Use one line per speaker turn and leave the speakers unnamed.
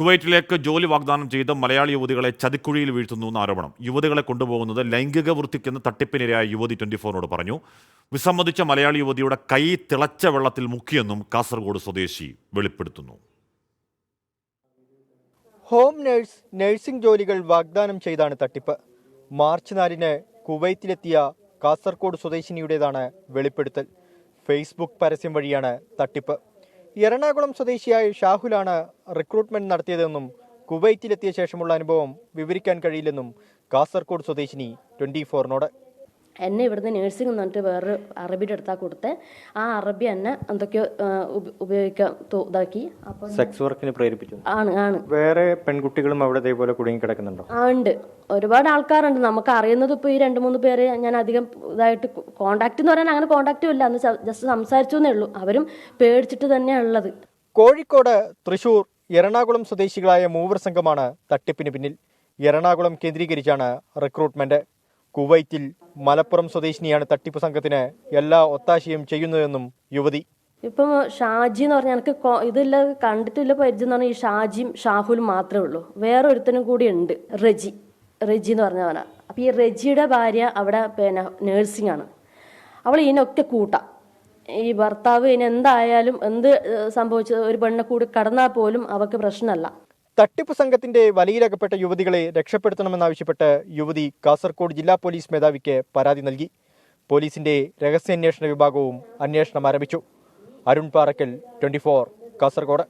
കുവൈറ്റിലേക്ക് ജോലി വാഗ്ദാനം ചെയ്ത് മലയാളി യുവതികളെ ചതിക്കുഴിയിൽ വീഴ്ത്തുന്നു എന്ന ആരോപണം. യുവതികളെ കൊണ്ടുപോകുന്നത് ലൈംഗിക വൃത്തിക്കെന്ന് തട്ടിപ്പിനിരയായ യുവതി ട്വന്റി ഫോറിനോട് പറഞ്ഞു. വിസമ്മതിച്ച മലയാളി യുവതിയുടെ കൈ തിളച്ച വെള്ളത്തിൽ മുക്കിയെന്നും കാസർഗോഡ് സ്വദേശി വെളിപ്പെടുത്തുന്നു.
ഹോം നേഴ്സ് നഴ്സിംഗ് ജോലികൾ വാഗ്ദാനം ചെയ്താണ് തട്ടിപ്പ്. മാർച്ച് നാലിന് കുവൈത്തിലെത്തിയ കാസർഗോഡ് സ്വദേശിനിയുടേതാണ് വെളിപ്പെടുത്തൽ. ഫേസ്ബുക്ക് പരസ്യം വഴിയാണ് തട്ടിപ്പ്. എറണാകുളം സ്വദേശിയായ ഷാഹുലാണ് റിക്രൂട്ട്മെന്റ് നടത്തിയതെന്നും കുവൈറ്റിലെത്തിയ ശേഷമുള്ള അനുഭവം വിവരിക്കാൻ കഴിയില്ലെന്നും കാസർഗോഡ് സ്വദേശിനി ട്വന്റി ഫോറിനോട്
എന്നെ ഇവിടുന്ന് നേഴ്സിംഗ് എന്ന് പറഞ്ഞിട്ട് വേറൊരു അറബിയുടെ അടുത്താ കൊടുത്ത്. ആ അറബി എന്നെ എന്തൊക്കെയോ ഉപയോഗിക്കാൻ ഇതാക്കി. അപ്പോൾ
സെക്സ് വർക്കിന് പ്രേരിപ്പിച്ചു
ആണ് ആണ്.
വേറെ പെൺകുട്ടികളും അവിടെ ഇതേപോലെ കുടുങ്ങി കിടക്കുന്നുണ്ടോ?
ആ ഉണ്ട്. ഒരുപാട് ആൾക്കാരുണ്ട്. നമുക്ക് അറിയുന്നത് ഇപ്പോൾ ഈ രണ്ട് മൂന്ന് പേര് ഞാൻ അധികം ഇതായിട്ട് കോണ്ടാക്ട് എന്ന് പറയാൻ അങ്ങനെ കോണ്ടാക്റ്റും ഇല്ല. അന്ന് ജസ്റ്റ് സംസാരിച്ചു എന്നേ ഉള്ളൂ. അവരും പേടിച്ചിട്ട് തന്നെയാണ് ഉള്ളത്.
കോഴിക്കോട് തൃശൂർ എറണാകുളം സ്വദേശികളായ മൂവർ സംഘമാണ് തട്ടിപ്പിന് പിന്നിൽ. എറണാകുളം കേന്ദ്രീകരിച്ചാണ് റിക്രൂട്ട്മെന്റ് കുവൈത്തിൽ മലപ്പുറം സ്വദേശിനിയാണ് തട്ടിപ്പ് സംഘത്തിന് എല്ലാ ഒത്താശയും ചെയ്യുന്നതെന്നും യുവതി.
ഇപ്പം ഷാജി എന്ന് പറഞ്ഞാൽ എനിക്ക് ഇതില്ല കണ്ടിട്ടില്ല പരിചയം എന്ന് പറഞ്ഞാൽ ഈ ഷാജിയും ഷാഹുലും മാത്രമേ ഉള്ളൂ. വേറെ ഒരുത്തനും കൂടി ഉണ്ട് റജി. റജി എന്ന് പറഞ്ഞവനാ. അപ്പം ഈ റജിയുടെ ഭാര്യ അവിടെ പിന്നെ നേഴ്സിംഗ് ആണ്. അവൾ ഇതിനൊക്കെ കൂട്ടാം. ഈ ഭർത്താവ് ഇനി എന്തായാലും എന്ത് സംഭവിച്ചത് ഒരു പെണ്ണെ കൂടി കടന്നാൽ പോലും അവൾക്ക് പ്രശ്നമല്ല.
തട്ടിപ്പ് സംഘത്തിന്റെ വലയിലകപ്പെട്ട യുവതികളെ രക്ഷപ്പെടുത്തണമെന്നാവശ്യപ്പെട്ട് യുവതി കാസർകോട് ജില്ലാ പോലീസ് മേധാവിക്ക് പരാതി നൽകി. പോലീസിന്റെ രഹസ്യാന്വേഷണ വിഭാഗവും അന്വേഷണം ആരംഭിച്ചു. അരുൺ പാറക്കൽ ട്വന്റി കാസർഗോഡ്